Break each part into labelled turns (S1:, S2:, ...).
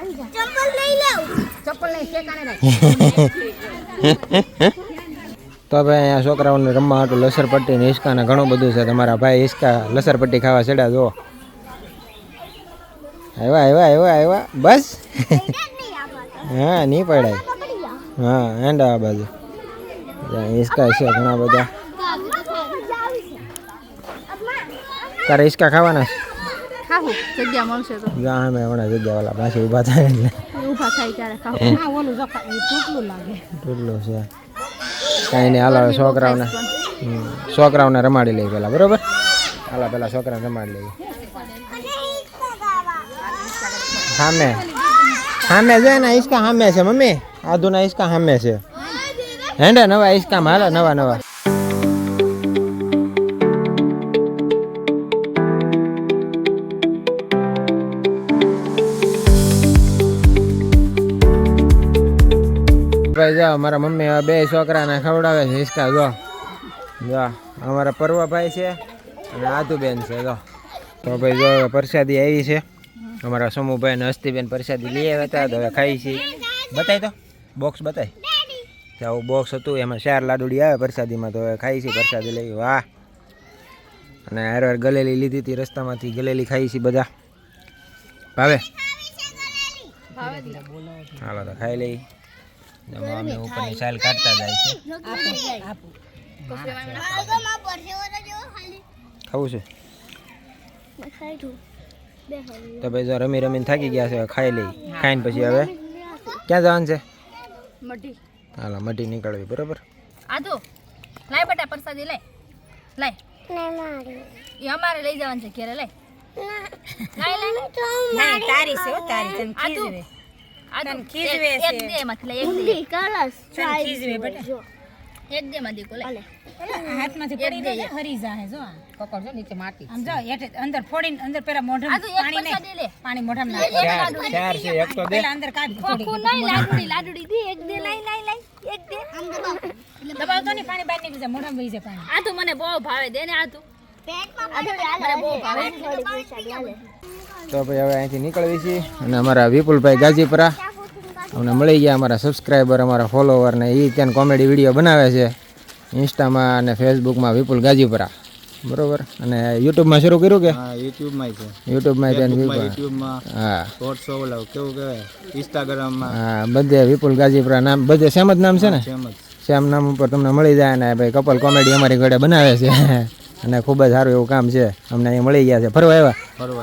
S1: લઈ લઉં
S2: ચપ્પલ
S3: તો હવે અહીંયા છોકરાઓને રમવા હાટું લસરપટ્ટી ને હિસકા ને ઘણું બધું છે. તમારા ભાઈ હિસકા લસરપટ્ટી ખાવા ચડ્યા જુઓ. આવ્યા આવ્યા આવ્યા આવ્યા. બસ. હા નહીં પડાય. હા એન્ડ આ બાજુ. હિસકા છે ઘણા બધા. તારે હિસકા ખાવાના છે?
S2: ખાવું જગ્યા મળશે તો.
S3: જ્યાં અમે હમણાં જગ્યા વાળા પાછી ઊભા થાય એટલે.
S2: ઊભા થાય ત્યારે ખાવું
S1: હા ઓલું જો તૂટલું લાગે.
S3: કેટલું છે. કાંઈ નહીં હાલો છોકરાઓને હમ, છોકરાઓને રમાડી લઈ પેલા બરોબર? હાલો પેલા છોકરાને રમાડી લઈએ. સામે સામે છે ને ઈસકા સામે છે મમ્મી. આધુના ઈસકા સામે છે. હેંડે નવા હિસકામાં હાલે નવા નવા. ભાઈ જો મારા મમ્મી આ બે છોકરાને ખવડાવે છે હિસકા જો. જો અમારા પર્વભાઈ છે અને આદુબેન છે જો. તો ભાઈ જો પ્રસાદી આવી છે. અમારા સમૂહભાઈ અને હસ્તીબેન પ્રસાદી લઈ આવ્યા હતા તો હવે ખાઈ છીએ બતાય તો બોક્સ બતાય. તો આવું બોક્સ હતું એમાં ચાર લાડુડી આવે પ્રસાદીમાં તો હવે ખાઈ છીએ પ્રસાદી લઈ વાહ. અને હાર વાર ગલેલી લીધી હતી રસ્તામાંથી ગલેલી ખાઈ છીએ બધા. ભાવે. હાલો તો ખાઈ લઈ. અમે ઉપરની સાઈલ કાઢતા જાય છે. ખાવું છે? તો ભાઈ જો રમી રમીને થાકી ગયા છે હવે ખાઈ લઈ ખાઈને પછી હવે ક્યાં જવાનું છે?
S2: મઢી.
S3: હાલો મઢી નીકળવી બરોબર?
S2: આધો લાય બટા પ્રસાદી લાય. લાય એ અમારે લઈ જવાનું છે ઘેરે લાય
S1: તારી છે તારી. તને ખીજવે
S2: આધુ
S1: તને ખીજવે
S2: એક- એક દે એમાંથી લાય એક દે
S1: તને ખીજવે બેટા
S2: એક દે માં દીકો લાય
S1: હાથમાંથી પડી જાય હરી જાય જો
S2: પકડ જો નીચે માટી
S1: આમ જો હેઠે અંદર ફોડીને અંદર પેલા મોઢામાં પાણી પાણી મોઢામાં નાખ
S3: ચાર ચાર છે એક તો દે
S1: પેલા અંદર કાઢ થોડી
S2: ખોખું નહીં લાડુડી લાડુડી દે એક દે લાય લાય લાય એક દે
S1: દબાવતો નહીં પાણી બહાર નીકળી જાય મોઢામાં વહી જાય પાણી
S2: આધુ મને બહુ ભાવે દે ને મને બહુ ભાવે
S3: તો ભાઈ હવે અહીંથી નીકળવી છીએ. અને અમારા વિપુલભાઈ ગાજીપરા અમને મળી ગયા અમારા સબસ્ક્રાઈબર અમારા ફોલોવર ને એ ત્યાં કોમેડી વીડિયો બનાવે છે. ઇન્સ્ટામાં અને ફેસબુકમાં વિપુલ ગાજીપરા. બરોબર? અને યુટ્યુબમાં શરૂ કર્યું કે?
S4: હા યુટ્યુબમાં છે.
S3: યુટ્યુબમાં છે
S4: યુટ્યુબમાં
S3: હા.
S4: શોર્ટ્સ ઓલા કેવું કહેવાય? ઇન્સ્ટાગ્રામમાં
S3: હા બધે વિપુલ ગાજીપરા નામ બધે સેમ જ નામ છે ને?
S4: સેમ જ.
S3: સેમ નામ ઉપર તમને મળી જાય ને ભાઈ કપલ કોમેડી અમારી ઘરે બનાવે છે. અને ખૂબ જ સારું એવું કામ છે. અમને અહીંયા મળી ગયા છે. ફરવા આવ્યા?
S4: ફરવા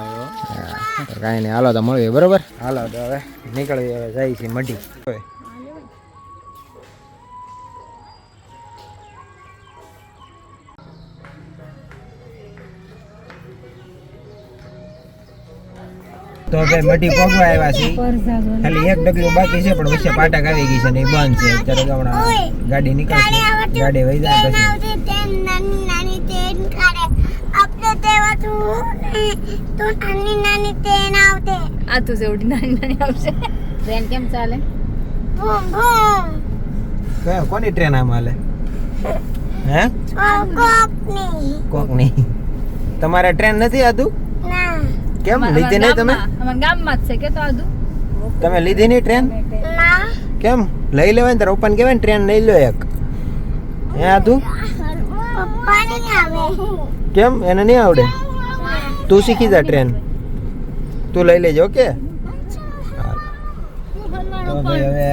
S3: કાંઈ નહીં, હાલો તો મળીએ, બરોબર? હાલો તો હવે નીકળી હવે જાય છે મઢી. તો ભાઈ મઢી પગવા આવ્યા છે ખાલી એક ડગલું બાકી છે, પણ વચ્ચે પાટક આવી ગઈ છે ને એ બંધ છે. અત્યારે હમણાં ગાડી નીકળશે. ગાડી વહી જાય પછી.
S2: આધુ જેવડી નાની નાની આવશે ટ્રેન કેમ ચાલે
S3: કયો કોની ટ્રેન આમ હાલે હે કોકની કોકની તમારે ટ્રેન નથી આતું કેમ લીધી નહીં તમે
S2: અમારા ગામમાં જ છે કે તો આધુ
S3: તમે લીધી નહીં ટ્રેન કેમ લઈ લેવાય ને તારા પપ્પાને કહેવાય ને ટ્રેન લઈ લો એક હે આતું કેમ? એને નહીં આવડે? તું શીખી જા ટ્રેન તું લઈ લેજો ઓકે? તો ભાઈ હવે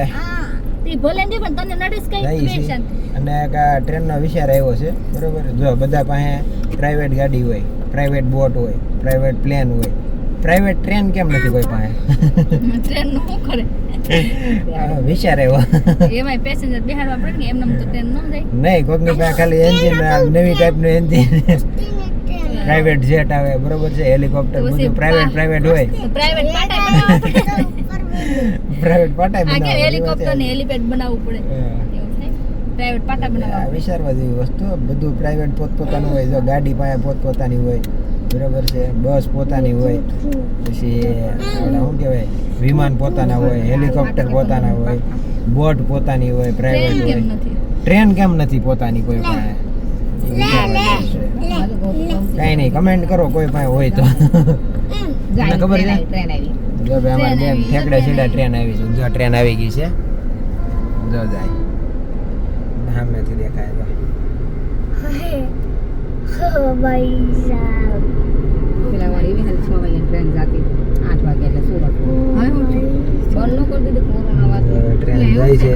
S3: અને એક ટ્રેનનો વિચાર આવ્યો છે બરોબર? જો બધા પાસે પ્રાઇવેટ ગાડી હોય પ્રાઇવેટ બોટ હોય પ્રાઇવેટ પ્લેન હોય. પ્રાઇવેટ ટ્રેન કેમ નથી કોઈ પાસે?
S2: ટ્રેનનું શું કરે?
S3: વિચાર આવ્યો.
S2: એમાં પેસેન્જર બેહાડવા પડે ને એમને તો ટ્રેન ન જાય.
S3: નહીં કોકની પાસે ખાલી એન્જિન નવી ટાઈપનું એન્જિન પ્રાઇવેટ જેટ આવે બરોબર છે હેલિકોપ્ટર બધું પ્રાઇવેટ પ્રાઇવેટ હોય.
S2: પ્રાઇવેટ પાટા બનાવવા
S3: પ્રાઇવેટ
S2: આ કે હેલિકોપ્ટર ને હેલિપેડ બનાવવું પડે.
S3: હા.
S2: એવું થાય? પ્રાઇવેટ પાટા બનાવવા
S3: વિચારવા જેવી વસ્તુ બધું પ્રાઇવેટ પોતપોતાનું હોય. જો ગાડી પાસે પોતપોતાની હોય બરાબર છે બસ પોતાની હોય પછી આપણે શું કહેવાય વિમાન પોતાના હોય હેલિકોપ્ટર પોતાના હોય બોટ પોતાની હોય પ્રાઇવેટ હોય. ટ્રેન કેમ નથી પોતાની કોઈ છે. કાંઈ નહીં કમેન્ટ કરો કોઈ પાસે હોય તો. તમને ખબર છે?
S2: ટ્રેન આવી
S3: જો ભાઈ અમારી બેન ઠેકડે સીધા ટ્રેન આવી છે. જો ટ્રેન આવી ગઈ છે. જો જાય સામેથી દેખાય જો
S1: પેલા વાળી છ વાગે ટ્રેન જાતી. આઠ વાગે એટલે સુરત હવે હું બંધ કરી દીધું કોરોના વાત.
S3: તો ટ્રેન જાય છે.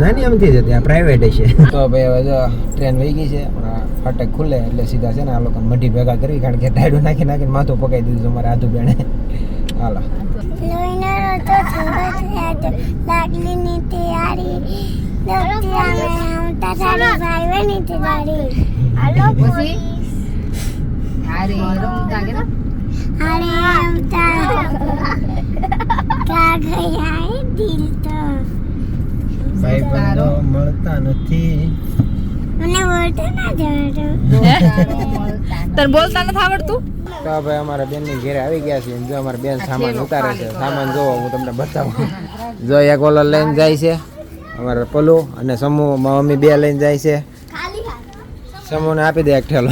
S3: નાની અમથી જ હતી આ પ્રાઇવેટ છે તો ભાઈ હવે જો ટ્રેન વહી ગઈ છે. હમણાં ફાટક ખુલે એટલે સીધા છે ને આ લોકો મઢી ભેગા કરી કારણ કે ટાયડું નાખી નાખીને માથું પકાઈ દીધું છે અમારે આધુ બેણે હાલો.
S5: તૈયારી.
S3: બંધો મળતા નથી.
S5: મને બોલતા ના જવાતું
S2: તને બોલતા નથી આવડતું?
S3: તો ભાઈ અમારા બેનની ઘેરે આવી ગયા છે જો અમારા બેન સામાન ઉતારે છે. સામાન જોવો હું તમને બતાવું. જો એક ઓલો લઈને જાય છે. અમારા પલુ અને સમૂહ મમ્મી બે લઈને જાય છે. સમૂહને આપી દે એક ઠેલો.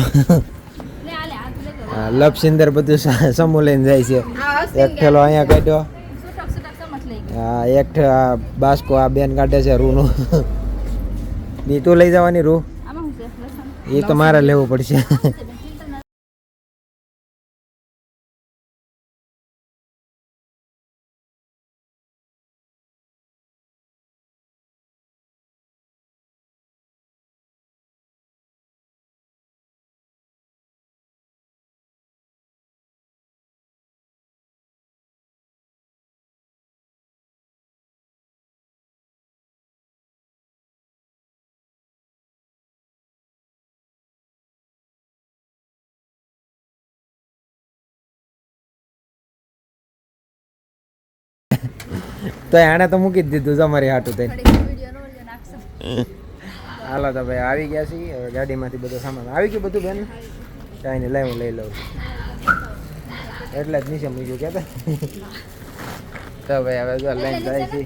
S3: હા, લપસિંદર બધું સમૂહ લઈને જાય છે. એક ઠેલો અહીંયા કાઢ્યો. હા, એક આ બાસ્કો આ બેન કાઢે છે રૂનું. ની તું લઈ જવાની રૂ. એ તો મારે લેવું પડશે. તો આને તો મૂકી જ દીધું તમારી હાટું થઈ હાલો તો ભાઈ આવી ગયા છીએ. હવે ગાડીમાંથી બધો સામાન આવી ગયું બધું બેન? કાંઈ નહીં લઈ હું લઈ લઉં. એટલે જ નીચે મૂક્યું કે તો ભાઈ હવે જો લઈને જાય છે.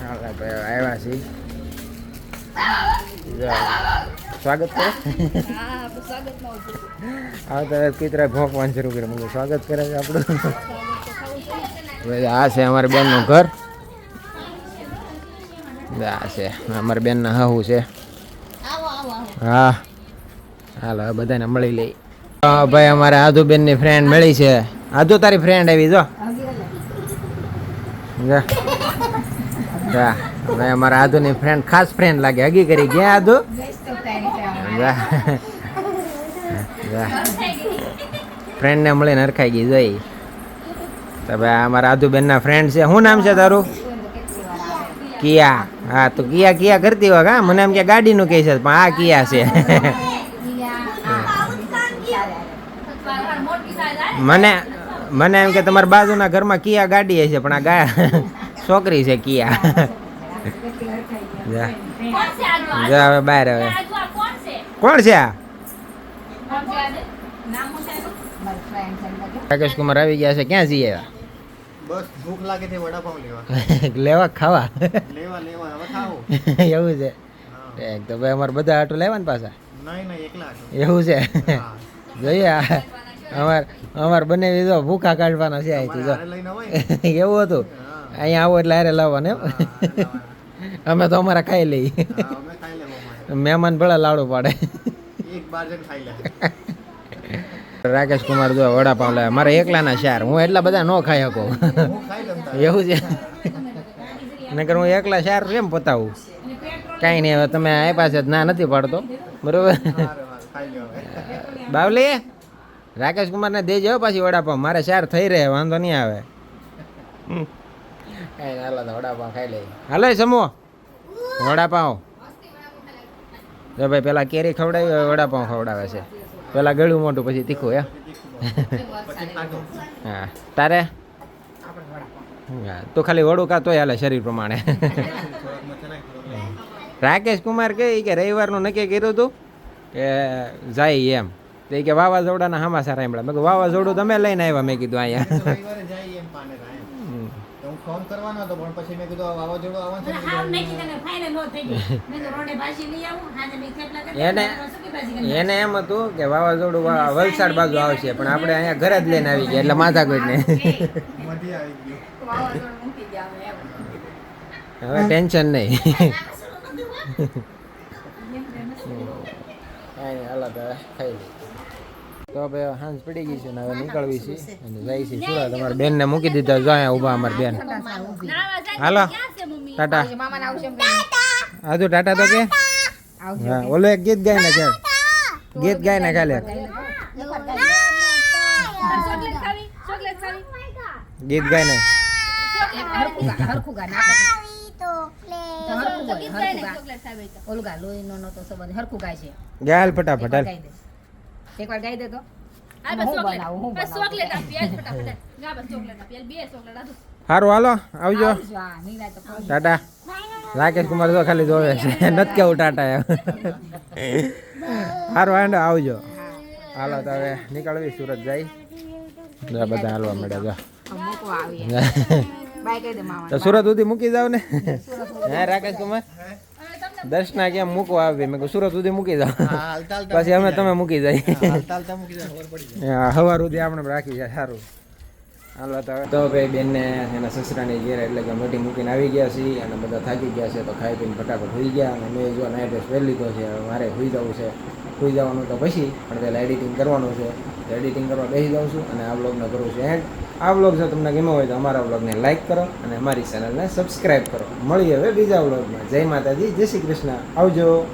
S3: હાલો ભાઈ આવ્યા છીએ. સ્વાગત કરો.
S2: હા
S3: તો કીતરા ભોંકવાનું શરૂ કર્યું મને સ્વાગત કરે છે આપણું. આ છે અમારી બેનનું ઘર. આ છે અમારી બેનના હાહુ છે. હા. હાલો બધાને મળી લઈ. ભાઈ અમારે આધુ બેનની ફ્રેન્ડ મળી છે. આધુ તારી ફ્રેન્ડ આવી જો. જા. ભાઈ અમારા આધુની ફ્રેન્ડ ખાસ ફ્રેન્ડ લાગે. હગી કરી ગયા આધુ? ફ્રેન્ડને મળીને હરખાઈ ગઈ, જોઈ. તો ભાઈ અમારા આધુબેનના ફ્રેન્ડ છે. શું નામ છે તારું? કિયા. હા, તો કિયા કિયા કરતી હોય હા મને એમ કે ગાડીનું કહે છે, પણ આ કિયા છે. મને મને એમ કે તમારા બાજુના ઘરમાં કિયા ગાડી છે પણ આ છોકરી છે કિયા. જા. હવે બહાર હવે
S2: કોણ છે
S3: આ
S2: કોણ છે? આજે નામ શું છે એનું?
S3: રાકેશ કુમાર આવી ગયા છે ક્યાં જઈએ
S4: બસ ભૂખ લાગે છે વડાપાઉં લેવા.
S3: લેવા ખાવા?
S4: લેવા લેવા હવે ખાવું.
S3: એવું છે? એક તો ભાઈ અમારે બધા આટો લેવા ને પાછા. એવું છે? જોઈએ અમાર અમાર બંને જો ભૂખા કાઢવાના છે અહીંથી જો. એવું હતું. અહીંયા આવો એટલે આરે લાવવાને અમે તો અમારા ખાઈ લઈએ. મહેમાન ભલા લાડુ પાડે. રાકેશ કુમાર જો વડાપાવ લાવે. મારે એકલાના શાર હું એટલા બધા ન ખાઈ શકું. એવું છે. નકર હું એકલા શાર કેમ પતાવું? કાંઈ નહીં, હવે તમે આપ્યા છે ના નથી પાડતો. બરોબર. બાવલી, રાકેશ કુમારને દેજો પાછી વડાપાવ. મારે શાર થઈ રહે, વાંધો નહીં આવે. હાલો સમૂહ? વડાપાવ. જો ભાઈ પેલા કેરી ખવડાવી હોય, વડાપાવ ખવડાવે છે. પેલા ગળું મોટું પછી તીખું
S4: એ
S3: હા. તારે? તો ખાલી વડું કા તોય હાલે શરીર પ્રમાણે. રાકેશ કુમાર કહે કે રવિવારનું નક્કી કર્યું હતું કે જાય એમ. તો કે વાવાઝોડાના સમાચાર સાંભળ્યા મેં કીધું, વાવાઝોડું તમે લઈને આવ્યા. મેં કીધું, અહીંયા.
S4: તો રવિવારે જાય એમ પાનેરા એમ.
S3: હમ.
S4: તો હું ફોન કરવાનો હતો પણ પછી મેં કીધું આ વાવાઝોડું આવવાનું છે મેં કીધું
S3: એને એને એમ હતું કે વાવાઝોડું વલસાડ બાજુ આવશે પણ આપણે અહીંયા ઘરે જ લઈને આવી ગયા એટલે માથા કોઈ
S4: ને આવી ગયું
S2: વાવાઝોડું.
S3: હવે ટેન્શન નહીં કાંઈ હાલો તો ખાઈ લઈએ તો હવે હાંસ પડી ગઈ છે ને હવે નીકળવી છે અને જાય છે. સુરત અમારા બેનને મૂકી દીધા? જાય ઊભા ઊભા અમારા બેન. હાલો. ટાટા. આજુ ટાટા. તો કે? હા ઓલો એક ગીત ગાય ને ચાલ. ગીત ગાય ને
S2: ખાવી
S3: ગીત ગાય ને.
S1: ના ગાય
S3: ગાલ ફટાફટ
S1: એકવાર ગાઈ દે એકવાર ગાઈ દે તો.
S2: આ
S1: હું
S2: બસ ચોકલેટ.
S1: બનાવું, હું
S2: બસ
S1: બનાવું.
S2: ચોકલેટ આપી આજ ફટાફટ. ગા બસ ચોકલેટ આપી. આજ બે ચોકલેટ આપી
S3: સારું હાલો આવજો. ટાટા. રાકેશ કુમાર તો ખાલી જોવે છે. નથી કેવું ટાટા સારું હાંડો આવજો. હાલો તો હવે નીકળવી સુરત જાય. જો બધા હાલવા મળે જો.
S1: આમ મૂકવા આવીએ. બાય કહી દે મામા
S3: તો સુરત સુધી મૂકી જાવ ને. હા રાકેશ કુમાર? દર્શના કેમ મૂકવા આવી? મેં સુરત સુધી મૂકી
S4: હાલતા
S3: પછી અમે તમે મૂકી જાય.
S4: હાલતા હાલતા મૂકી દે ખબર પડી જાય.
S3: હા, સવાર સુધી આપણે રાખી જાય સારું. હાલો તો તો ભાઈ બેનને એના સસરાની ઘેર એટલે કે મોટી મૂકીને આવી ગયા છીએ અને બધા થાકી ગયા છે તો ખાઈ પીને ફટાફટ હોઈ ગયા અને મેં જો નાઇટ ડ્રેસ પહેરી લીધો છે મારે હોઈ જવું છે. હોઈ જવાનું તો પછી પણ પહેલાં એડિટિંગ કરવાનું છે. એડિટિંગ કરવા બેસી જાઉં છું અને આ બ્લોગને કરું છું એન્ડ આ બ્લોગ જો તમને ગમ્યો હોય તો અમારા બ્લોગને લાઈક કરો અને અમારી ચેનલને સબસ્ક્રાઈબ કરો. મળીએ હવે બીજા બ્લોગમાં જય માતાજી, જય શ્રી કૃષ્ણ. આવજો.